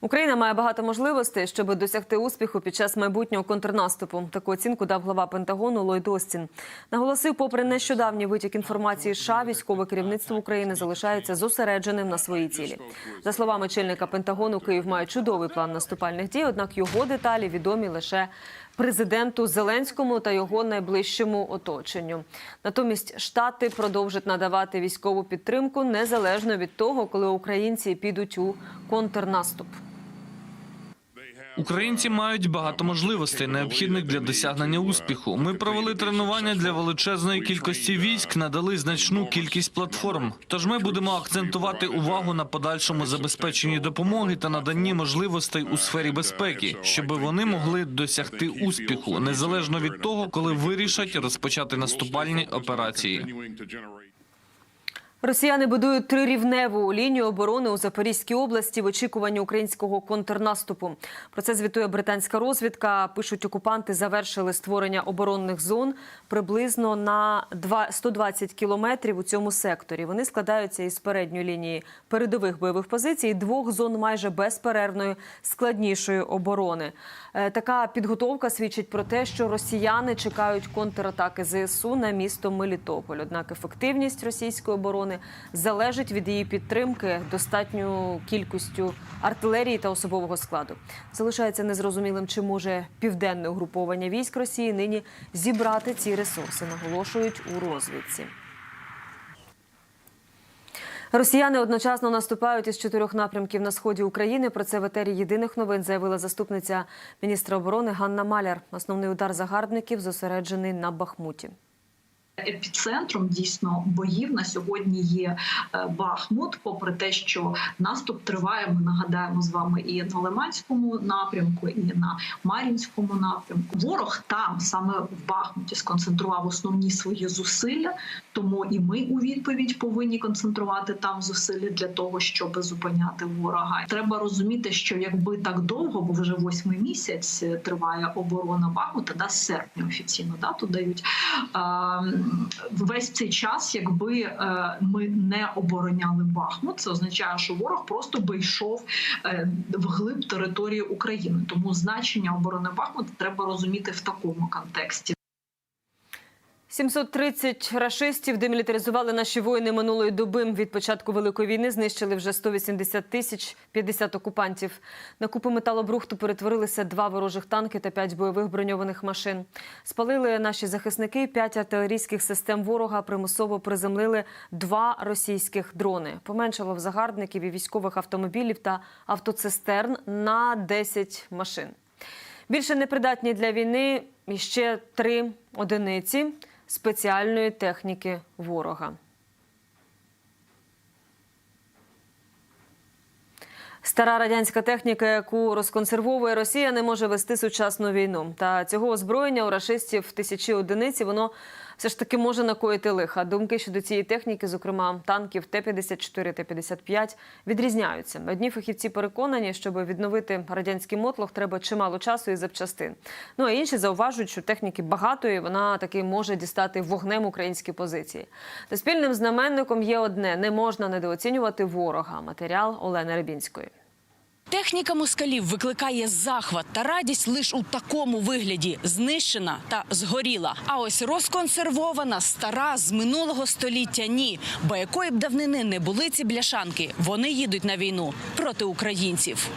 Україна має багато можливостей, щоб досягти успіху під час майбутнього контрнаступу. Таку оцінку дав глава Пентагону Ллойд Остін. Наголосив, попри нещодавній витік інформації, США, військове керівництво України залишається зосередженим на своїй цілі. За словами чільника Пентагону, Київ має чудовий план наступальних дій, однак його деталі відомі лише президенту Зеленському та його найближчому оточенню. Натомість штати продовжать надавати військову підтримку незалежно від того, коли українці підуть у контрнаступ. Українці мають багато можливостей, необхідних для досягнення успіху. Ми провели тренування для величезної кількості військ, надали значну кількість платформ. Тож ми будемо акцентувати увагу на подальшому забезпеченні допомоги та наданні можливостей у сфері безпеки, щоб вони могли досягти успіху, незалежно від того, коли вирішать розпочати наступальні операції. Росіяни будують трирівневу лінію оборони у Запорізькій області в очікуванні українського контрнаступу. Про це звітує британська розвідка. Пишуть, окупанти завершили створення оборонних зон приблизно на два- 120 кілометрів у цьому секторі. Вони складаються із передньої лінії передових бойових позицій, двох зон майже безперервної складнішої оборони. Е, Така підготовка свідчить про те, що росіяни чекають контратаки ЗСУ на місто Мелітополь. Однак ефективність російської оборони залежить від її підтримки достатньою кількістю артилерії та особового складу. Залишається незрозумілим, чи може південне угруповання військ Росії нині зібрати ці ресурси, наголошують у розвідці. Росіяни одночасно наступають із чотирьох напрямків на сході України. Про це в етері єдиних новин заявила заступниця міністра оборони Ганна Маляр. Основний удар загарбників зосереджений на Бахмуті. Епіцентром дійсно боїв на сьогодні є е, Бахмут. Попри те, що наступ триває, ми нагадаємо з вами і на Лиманському напрямку, і на Мар'їнському напрямку. Ворог там саме в Бахмуті сконцентрував основні свої зусилля. Тому і ми у відповідь повинні концентрувати там зусилля для того, щоб зупиняти ворога. Треба розуміти, що якби так довго, бо вже восьмий місяць триває оборона Бахмута, да, з серпня офіційно дату дають. Весь цей час, якби е, ми не обороняли Бахмут, це означає, що ворог просто би йшов е, вглиб території України. Тому значення оборони Бахмута треба розуміти в такому контексті. 730 рашистів демілітаризували наші воїни минулої доби. Від початку великої війни знищили вже 180 тисяч 50 окупантів. На купу металобрухту перетворилися два ворожих танки та п'ять бойових броньованих машин. Спалили наші захисники п'ять артилерійських систем ворога. Примусово приземлили два російських дрони. Поменшало в загарбників і військових автомобілів та автоцистерн на 10 машин. Більше непридатні для війни ще три одиниці спеціальної техніки ворога. Стара радянська техніка, яку розконсервовує Росія, не може вести сучасну війну. Та цього озброєння у рашистів тисячі одиниць, воно все ж таки може накоїти лиха. Думки щодо цієї техніки, зокрема танків Т-54, Т-55, відрізняються. Одні фахівці переконані, щоб відновити радянський мотлох, треба чимало часу і запчастин. Ну а інші зауважують, що техніки багато, і вона таки може дістати вогнем українські позиції. Та спільним знаменником є одне: не можна недооцінювати ворога. Матеріал Олени Рибінської. Техніка москалів викликає захват та радість лише у такому вигляді: знищена та згоріла. А ось розконсервована, стара з минулого століття ні. Бо якої б давнини не були ці бляшанки, вони їдуть на війну проти українців.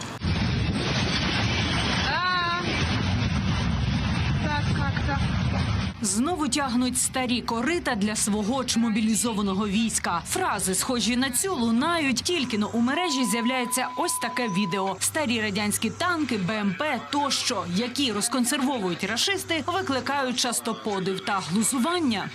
Знову тягнуть старі корита для свого ж мобілізованого війська. Фрази, схожі на цю, лунають. Тільки но у мережі з'являється ось таке відео: старі радянські танки, БМП тощо, які розконсервовують рашисти, викликають часто подив та глузування.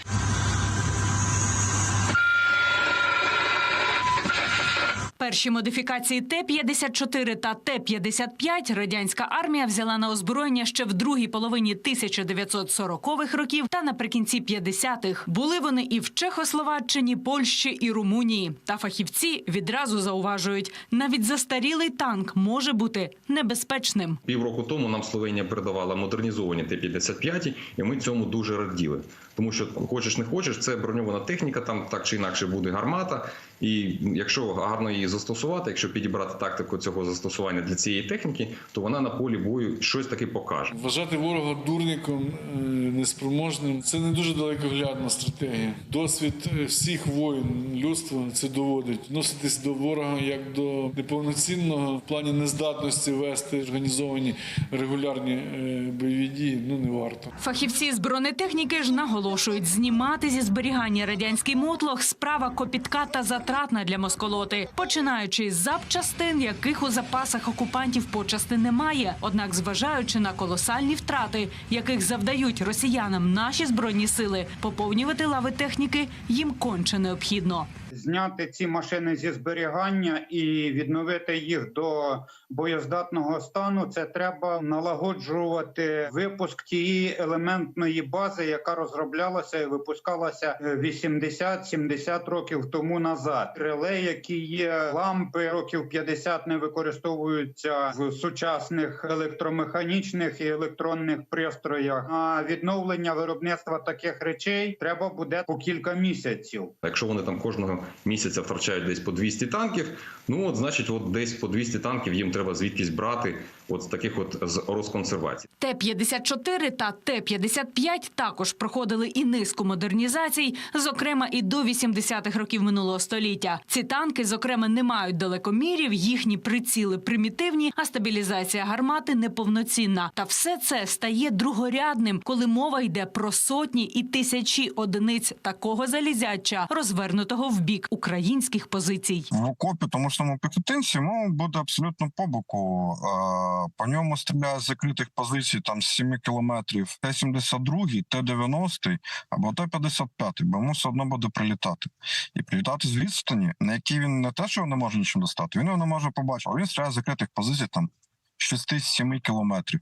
Перші модифікації Т-54 та Т-55 радянська армія взяла на озброєння ще в другій половині 1940-х років та наприкінці 50-х. Були вони і в Чехословаччині, Польщі і Румунії. Та фахівці відразу зауважують, навіть застарілий танк може бути небезпечним. Півроку тому нам Словенія передавала модернізовані Т-55, і ми цьому дуже раділи. Тому що хочеш не хочеш, це броньована техніка, там так чи інакше буде гармата. І якщо гарно її застосувати, якщо підібрати тактику цього застосування для цієї техніки, то вона на полі бою щось таки покаже. Вважати ворога дурником е, неспроможним це не дуже далекоглядна стратегія. Досвід е, всіх воїн людства це доводить. Носитись до ворога як до неповноцінного в плані нездатності вести організовані регулярні е, бойові дії. Ну не варто. Фахівці з бронетехніки ж наголошують, знімати зі зберігання радянський мотлох справа копітка та затратна для москолоти, починаючи з запчастин, яких у запасах окупантів почасти немає. Однак, зважаючи на колосальні втрати, яких завдають росіянам наші збройні сили, поповнювати лави техніки їм конче необхідно. Зняти ці машини зі зберігання і відновити їх до боєздатного стану. Це треба налагоджувати випуск тієї елементної бази, яка розроблялася і випускалася е, 80-70 років тому назад. Реле, які є лампи років 50 не використовуються в сучасних електромеханічних і електронних пристроях. А відновлення виробництва таких речей треба буде по кілька місяців. Якщо вони там кожного місяця втрачають десь по 200 танків, ну от значить, от десь по 200 танків їм треба звідкись брати, от з таких от з розконсервацій. Т-54 та Т-55 також проходили і низку модернізацій, зокрема і до 80-х років минулого століття. Ці танки, зокрема, не мають далекомірів, їхні приціли примітивні, а стабілізація гармати неповноцінна. Та все це стає другорядним, коли мова йде про сотні і тисячі одиниць такого залізяча, розвернутого в бік українських позицій. в окопі, тому що тому піхотинці ну, буде абсолютно по боку. Е, По ньому стріляє з закритих позицій там з 7 кілометрів. Т-72, Т-90 або Т-55, бо йому все одно буде прилітати. І прилітати з відстані, на якій він не те, що не може нічим достати, він його не може побачити. А він стріляє з закритих позицій там 6-7 кілометрів.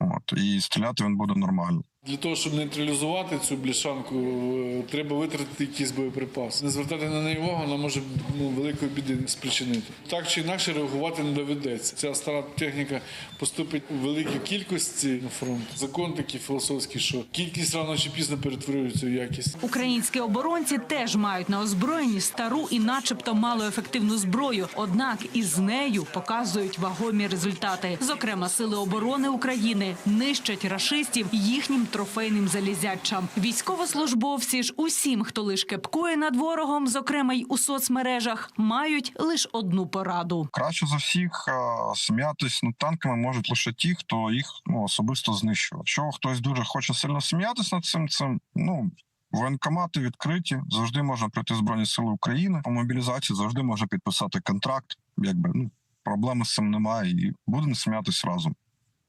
От, і стріляти він буде нормально. Для того, щоб нейтралізувати цю бляшанку, е, треба витратити якийсь боєприпас. Не звертати на неї увагу, вона може ну, великої біди спричинити. Так чи інакше реагувати не доведеться. Ця стара техніка поступить у великій кількості на фронт. Закон такий філософський, що кількість рано чи пізно перетворюється в якість. Українські оборонці теж мають на озброєнні стару і, начебто, малоефективну зброю. Однак із нею показують вагомі результати. Зокрема, сили оборони України нищать рашистів їхнім трофейним залізячам. Військовослужбовці ж усім, хто лиш кепкує над ворогом, зокрема й у соцмережах, мають лише одну пораду. краще за всіх е, сміятись над танками можуть лише ті, хто їх ну, особисто знищував. Якщо хтось дуже хоче сильно сміятись над цим, цим ну. Воєнкомати відкриті, завжди можна прийти Збройні Сили України. По мобілізації завжди можна підписати контракт. Якби ну проблеми з цим немає, і будемо сміятись разом.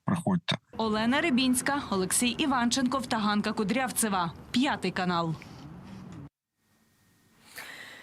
Приходьте. Олена Рибінська, Олексій Іванченков та Ганка Кудрявцева. П'ятий канал.